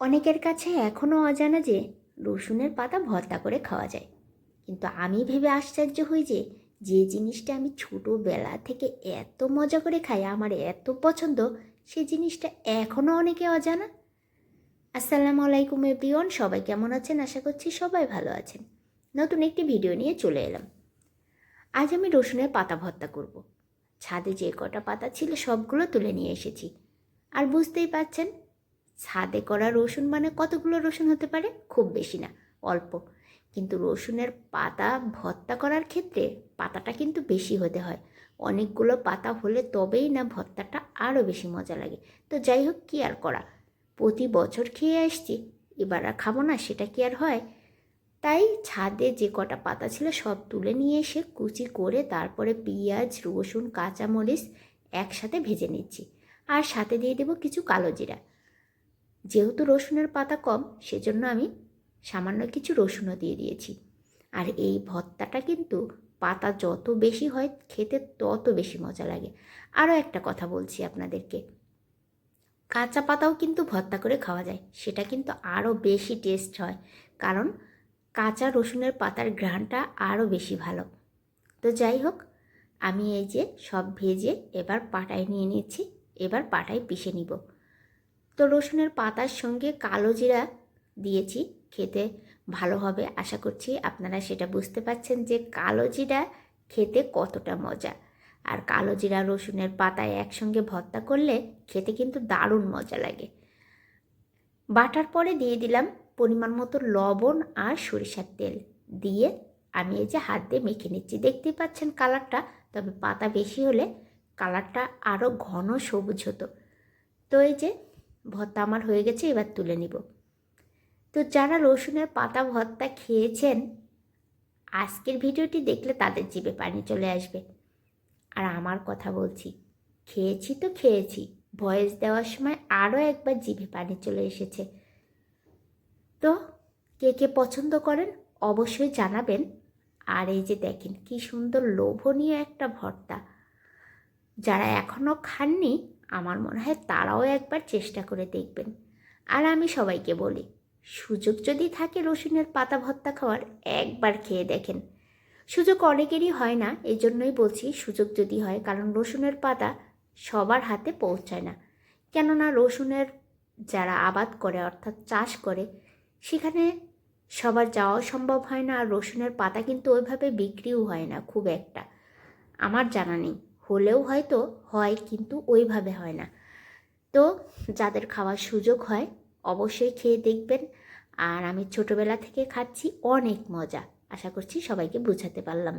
অনেকের কাছে এখনও অজানা যে রসুনের পাতা ভর্তা করে খাওয়া যায়। কিন্তু আমি ভেবে আশ্চর্য হই যে যে জিনিসটা আমি ছোটোবেলা থেকে এত মজা করে খাই, আমার এত পছন্দ, সে জিনিসটা এখনও অনেকে অজানা। আসসালামু আলাইকুম এভরিওয়ান, সবাই কেমন আছেন? আশা করছি সবাই ভালো আছেন। নতুন একটি ভিডিও নিয়ে চলে এলাম। আজ আমি রসুনের পাতা ভর্তা করব। ছাদে যে কটা পাতা ছিল সবগুলো তুলে নিয়ে এসেছি। আর বুঝতেই পারছেন ছাদে করা রসুন মানে কতগুলো রসুন হতে পারে? খুব বেশি না, অল্প। কিন্তু রসুনের পাতা ভর্তা করার ক্ষেত্রে পাতাটা কিন্তু বেশি হতে হয়। অনেকগুলো পাতা হলে তবেই না ভর্তাটা আরও বেশি মজা লাগে। তো যাই হোক, কী আর করা? প্রতি বছর খেয়ে আসছি, এবার আর খাব না, সেটা কি আর হয়? তাই ছাদে যে কটা পাতা ছিল সব তুলে নিয়ে এসে কুচি করে তারপরে পেঁয়াজ, রসুন, কাঁচামরিচ একসাথে ভেজে নিচ্ছি। আর সাথে দিয়ে দেবো কিছু কালো জিরা। যেহেতু রসুনের পাতা কম, সেজন্য আমি সামান্য কিছু রসুনও দিয়ে দিয়েছি। আর এই ভর্তাটা কিন্তু পাতা যত বেশি হয়, খেতে তত বেশি মজা লাগে। আরও একটা কথা বলছি আপনাদেরকে। কাঁচা পাতাও কিন্তু ভর্তা করে খাওয়া যায়। সেটা কিন্তু আরও বেশি টেস্ট হয়। কারণ কাঁচা রসুনের পাতার ঘ্রাণটা আরও বেশি ভালো। তো যাই হোক, আমি এই যে সব ভেজে এবার পাটায় নিয়ে নিচ্ছি। এবার পাটায় পিষে নিব। তো রসুনের পাতার সঙ্গে কালো জিরা দিয়েছি, খেতে ভালো হবে। আশা করছি আপনারা সেটা বুঝতে পারছেন যে কালো জিরা খেতে কতটা মজা। আর কালো জিরা, রসুনের পাতায় একসঙ্গে ভর্তা করলে খেতে কিন্তু দারুণ মজা লাগে। বাটার পরে দিয়ে দিলাম পরিমাণ মতো লবণ আর সরিষার তেল দিয়ে আমি এই যে হাত দিয়ে মেখে নিচ্ছি। দেখতেই পাচ্ছেন কালারটা, তবে পাতা বেশি হলে কালারটা আরও ঘন সবুজ হতো। তো এই যে ভর্তা আমার হয়ে গেছে, এবার তুলে নিব। তো যারা রসুনের পাতা ভর্তা খেয়েছেন, আজকের ভিডিওটি দেখলে তাদের জিভে পানি চলে আসবে। আর আমার কথা বলছি, খেয়েছি তো খেয়েছি, ভয়েস দেওয়ার সময় আরও একবার জিভে পানি চলে এসেছে। তো কে কে পছন্দ করেন অবশ্যই জানাবেন। আর এই যে দেখেন, কি সুন্দর লোভনীয় একটা ভর্তা। যারা এখনও খাননি আমার মনে হয় তারাও একবার চেষ্টা করে দেখবেন। আর আমি সবাইকে বলি, সুযোগ যদি থাকে রসুনের পাতা ভর্তা খাওয়ার, একবার খেয়ে দেখেন। সুযোগ অনেকেরই হয় না এই জন্যই বলছি সুযোগ যদি হয়, কারণ রসুনের পাতা সবার হাতে পৌঁছায় না। কেননা রসুনের যারা আবাদ করে, অর্থাৎ চাষ করে, সেখানে সবার যাওয়া সম্ভব হয় না, আর রসুনের পাতা কিন্তু ওইভাবে বিক্রিও হয় না, খুব একটা। আমার জানা নেই। হলেও হয়তো হয়, কিন্তু ওইভাবে হয় না। তো যাদের খাওয়ার সুযোগ হয়, অবশ্যই খেয়ে দেখবেন। আর আমি ছোটোবেলা থেকে খাচ্ছি অনেক মজা। আশা করছি সবাইকে বোঝাতে পারলাম।